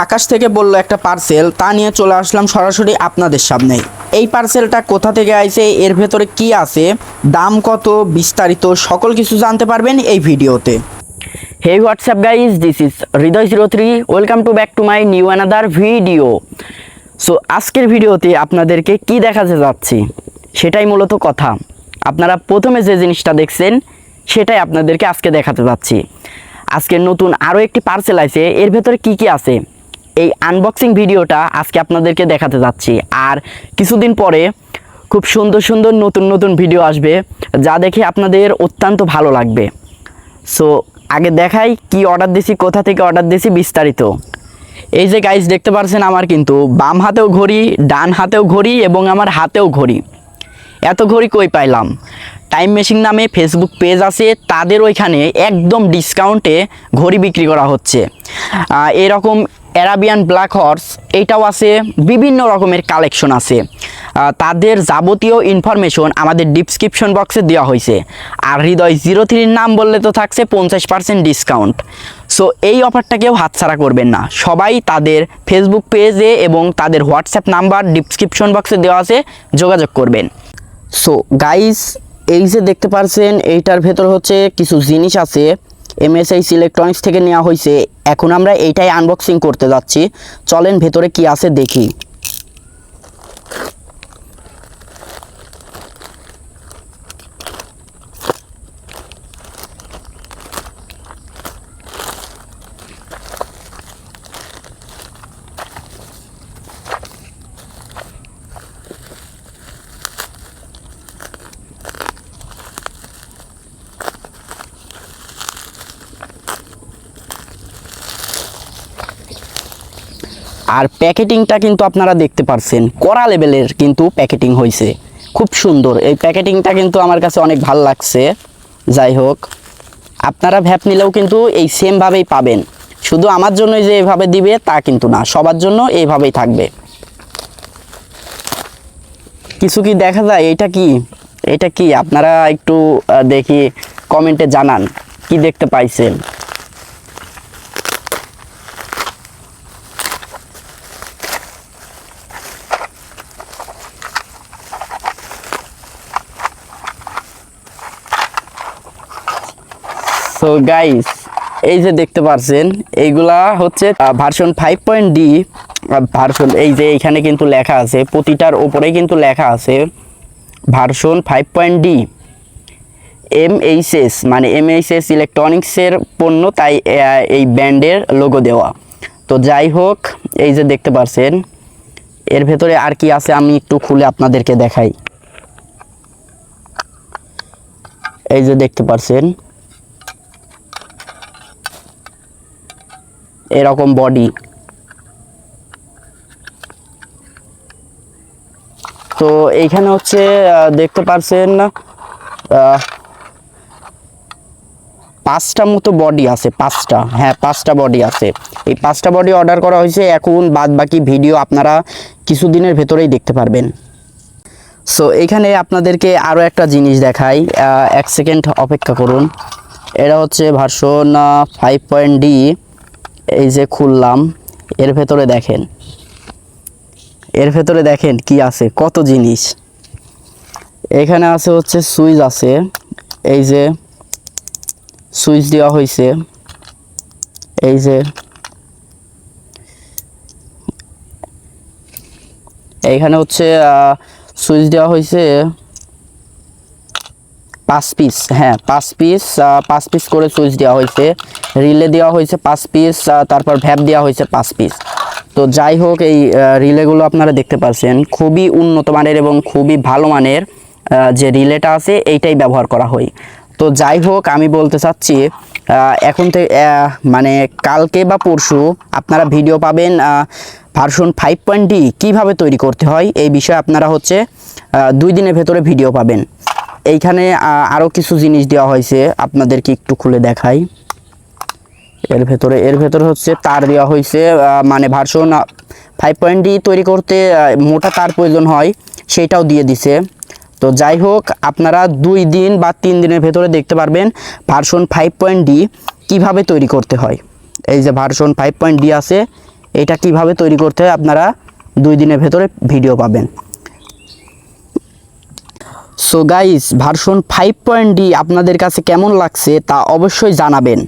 আকাশ থেকে বলল একটা পার্সেল তা নিয়ে চলে আসলাম সরাসরি আপনাদের সামনে। এই পার্সেলটা কোথা থেকে আইছে, এর ভেতরে কি আছে, দাম কত, বিস্তারিত সকল কিছু জানতে পারবেন এই ভিডিওতে। Hey what's up guys? This is Hriday zero three welcome to back to my new another video so আজকের ভিডিওতে আপনাদেরকে কি দেখাতে যাচ্ছি, সেটাই মূলত কথা। আপনারা প্রথমে যে জিনিসটা দেখছেন, সেটাই আপনাদেরকে আজকে দেখাতে যাচ্ছি। আজকে নতুন আরও একটি পার্সেল আছে এর ভেতরে কি কি আছে এই আনবক্সিং ভিডিওটা আজকে আপনাদেরকে দেখাতে যাচ্ছি। আর কিছুদিন পরে খুব সুন্দর সুন্দর নতুন নতুন ভিডিও আসবে, যা দেখে আপনাদের অত্যন্ত ভালো লাগবে। সো আগে দেখাই কি অর্ডার দিছি, কোথা থেকে অর্ডার দিছি বিস্তারিত। এই যে গাইজ দেখতে পারছেন আমার কিন্তু বাম হাতেও ঘড়ি, ডান হাতেও ঘড়ি এবং আমার হাতেও ঘড়ি। এত ঘড়ি কই পাইলাম? টাইম মেশিন নামে ফেসবুক পেজ আছে, তাদের ওইখানে একদম ডিসকাউন্টে ঘড়ি বিক্রি করা হচ্ছে। এরকম অ্যারাবিয়ান ব্ল্যাক হর্স এইটাও আছে, বিভিন্ন রকমের কালেকশন আছে। তাদের যাবতীয় ইনফরমেশন আমাদের ডিসক্রিপশন বক্সে দেওয়া হয়েছে। আর হৃদয় জিরো থ্রির নাম বললে তো থাকছে, পঞ্চাশ পার্সেন্ট ডিসকাউন্ট সো এই অফারটা কেউ হাতছাড়া করবেন না। সবাই তাদের ফেসবুক পেজে এবং তাদের হোয়াটসঅ্যাপ নাম্বার ডিসক্রিপশন বক্সে দেওয়া আছে, যোগাযোগ করবেন। সো গাইস এই যে দেখতে পারছেন, এইটার ভেতর হচ্ছে কিছু জিনিস আছে। এমএসআইস ইলেকট্রনিক্স থেকে নেওয়া হয়েছে। এখন আমরা এইটাই আনবক্সিং করতে যাচ্ছি। চলেন ভেতরে কি আছে দেখি। আর প্যাকেটিংটা কিন্তু আপনারা দেখতে পারছেন। কড়া লেভেলের কিন্তু প্যাকেটিং হয়েছে খুব সুন্দর। এই প্যাকেটিংটা কিন্তু আমার কাছে অনেক ভালো লাগছে। যাই হোক, আপনারা ভ্যাপ নিলেও কিন্তু এই সেমভাবেই পাবেন। শুধু আমার জন্যই যে এভাবে দিবে তা কিন্তু না, সবার জন্য এইভাবেই থাকবে। কিছু কি দেখা যায়? এটা কি? এটা কি? আপনারা একটু দেখি কমেন্টে জানান। কি দেখতে পাইছেন? সো গাইস এই যে দেখতে পারছেন, এইগুলা হচ্ছে version five point D version এই যে এইখানে কিন্তু লেখা আছে, প্রতিটার ওপরেই কিন্তু লেখা আছে version five point D M HS মানে এম এইচএস ইলেকট্রনিক্সের পণ্য, তাই এই ব্যান্ডের লোগো দেওয়া। তো যাই হোক, এই যে দেখতে পারছেন, এর ভেতরে আর কি আছে আমি একটু খুলে আপনাদেরকে দেখাই। এই যে দেখতে পারছেন এরকম বডি তো এইখানে হচ্ছে দেখতে পারছেন পাঁচটা মতো বডি আছে, পাঁচটা। হ্যাঁ পাঁচটা বডি আছে। এই পাঁচটা বডি অর্ডার করা হয়েছে এখন বাদ বাকি ভিডিও আপনারা কিছুদিনের ভেতরেই দেখতে পারবেন। সো এখানে আপনাদেরকে আরও একটা জিনিস দেখাই এক সেকেন্ড অপেক্ষা করুন। এটা হচ্ছে ভার্সন ফাইভ পয়েন্ট ডি এই যে খুললাম, এর ভেতরে দেখেন। এর ভেতরে দেখেন কি আছে, কত জিনিস। এখানে আছে হচ্ছে সুইচ আছে, এই যে সুইচ দেওয়া হয়েছে এই যে এইখানে হচ্ছে সুইচ দেওয়া হয়েছে পাঁচ পিস হ্যাঁ পাঁচ পিস পাঁচ পিস করে সুইচ দেওয়া হয়েছে। রিলে দেওয়া হয়েছে পাঁচ পিস তারপর ভ্যাপ দেওয়া হয়েছে পাঁচ পিস তো যাই হোক, এই রিলেগুলো আপনারা দেখতে পাচ্ছেন খুবই উন্নত মানের এবং খুবই ভালো মানের যে রিলেটা আছে, এইটাই ব্যবহার করা হয়। তো যাই হোক, আমি বলতে চাচ্ছি এখন থেকে মানে কালকে বা পরশু আপনারা ভিডিও পাবেন ভার্সন ফাইভ পয়েন্ট ডি কীভাবে তৈরি করতে হয়, এই বিষয়ে আপনারা হচ্ছে দুই দিনের ভেতরে ভিডিও পাবেন। এইখানে আরও কিছু জিনিস দেওয়া হয়েছে, আপনাদেরকে একটু খুলে দেখাই। এর ভেতরে এর ভেতরে হচ্ছে তার দেওয়া হয়েছে মানে ভার্সন ফাইভ পয়েন্ট ডি তৈরি করতে মোটা তার প্রয়োজন হয় সেইটাও দিয়ে দিছে। তো যাই হোক, আপনারা দুই দিন বা তিন দিনের ভেতরে দেখতে পারবেন ভার্সন ফাইভ পয়েন্ট ডি কীভাবে তৈরি করতে হয়। এই যে ভার্সন ফাইভ পয়েন্ট ডি আছে, এটা কীভাবে তৈরি করতে হয়, আপনারা দুই দিনের ভেতরে ভিডিও পাবেন। So guys version five point D আপনাদের কাছে কেমন লাগছে তা অবশ্যই জানাবেন।